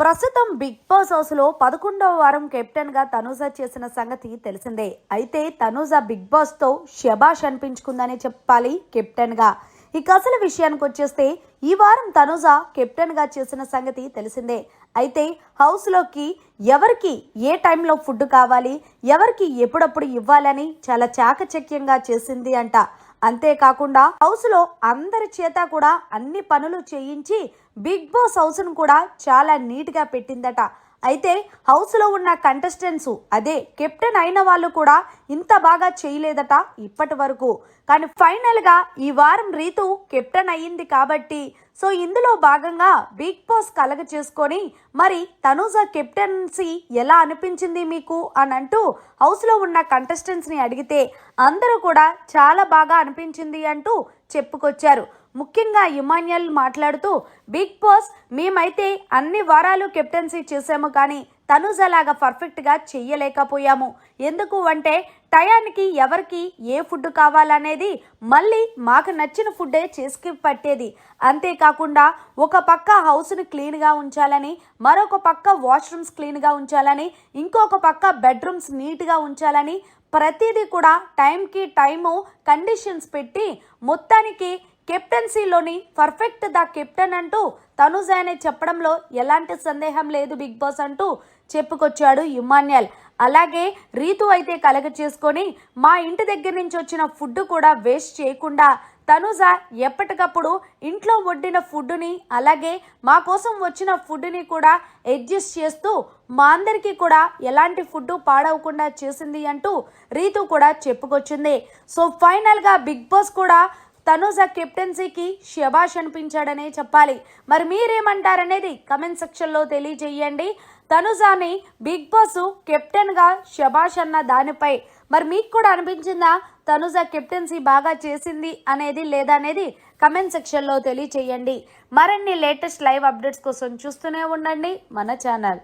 ప్రస్తుతం big boss హౌస్లో పదకొండవ వారం కెప్టెన్గా తనూజ చేసిన సంగతి తెలిసిందే. అయితే తనూజ బిగ్ బాస్తో శబాష్ అనిపించుకుందనే చెప్పాలి కెప్టెన్గా ఇక అసలు విషయానికి వచ్చేస్తే ఈ వారం తనూజ కెప్టెన్గా చేసిన సంగతి తెలిసిందే. అయితే హౌస్లోకి ఎవరికి ఏ టైంలో ఫుడ్ కావాలి ఎవరికి ఎప్పుడప్పుడు ఇవ్వాలని చాలా చాకచక్యంగా చేసింది అంట. అంతేకాకుండా హౌస్లో అందరి చేత కూడా అన్ని పనులు చేయించి బిగ్ బాస్ హౌస్ను కూడా చాలా నీట్గా పెట్టిందట. అయితే హౌస్లో ఉన్న కంటెస్టెంట్స్ అదే కెప్టెన్ అయిన వాళ్ళు కూడా ఇంత బాగా చేయలేదట ఇప్పటి వరకు కానీ ఫైనల్గా ఈ వారం రీతు కెప్టెన్ అయ్యింది కాబట్టి సో ఇందులో భాగంగా బిగ్ బాస్ కలగ చేసుకొని మరి తనూజ కెప్టెన్సీ ఎలా అనిపించింది మీకు అని అంటూ హౌస్లో ఉన్న కంటెస్టెంట్స్ని అడిగితే అందరూ కూడా చాలా బాగా అనిపించింది అంటూ చెప్పుకొచ్చారు. ముఖ్యంగా ఇమాన్యుయల్ మాట్లాడుతూ బిగ్ బాస్ మేమైతే అన్ని వారాలు కెప్టెన్సీ చేసాము కానీ తనుజలాగా పర్ఫెక్ట్గా చెయ్యలేకపోయాము. ఎందుకు అంటే టయానికి ఎవరికి ఏ ఫుడ్ కావాలనేది మళ్ళీ మాకు నచ్చిన ఫుడ్డే చేసుకు పట్టేది. అంతేకాకుండా ఒక పక్క హౌస్ని క్లీన్గా ఉంచాలని మరొక పక్క వాష్రూమ్స్ క్లీన్గా ఉంచాలని ఇంకొక పక్క బెడ్రూమ్స్ నీట్గా ఉంచాలని ప్రతిదీ కూడా టైంకి టైము కండిషన్స్ పెట్టి మొత్తానికి కెప్టెన్సీలోని పర్ఫెక్ట్ ద కెప్టెన్ అంటూ తనుజ అనే చెప్పడంలో ఎలాంటి సందేహం లేదు బిగ్ బాస్ అంటూ చెప్పుకొచ్చాడు ఇమాన్యల్ అలాగే రీతు అయితే కలగ చేసుకొని మా ఇంటి దగ్గర నుంచి వచ్చిన ఫుడ్ కూడా వేస్ట్ చేయకుండా తనుజ ఎప్పటికప్పుడు ఇంట్లో వండిన ఫుడ్ని అలాగే మా కోసం వచ్చిన ఫుడ్ని కూడా అడ్జస్ట్ చేస్తూ మా అందరికీ కూడా ఎలాంటి ఫుడ్ పాడవకుండా చేసింది అంటూ రీతు కూడా చెప్పుకొచ్చింది. సో ఫైనల్గా బిగ్ బాస్ కూడా తనుజ కెప్టెన్సీకి శభాష్ అనిపించాడనే చెప్పాలి. మరి మీరేమంటారనేది కమెంట్ సెక్షన్లో తెలియజేయండి. తనుజాని బిగ్ బాస్ కెప్టెన్గా శభాష్ అన్న దానిపై మరి మీకు కూడా అనిపించిందా? తనుజ కెప్టెన్సీ బాగా చేసింది అనేది లేదా అనేది కమెంట్ సెక్షన్లో తెలియచేయండి. మరిన్ని లేటెస్ట్ లైవ్ అప్డేట్స్ కోసం చూస్తూనే ఉండండి మన ఛానల్.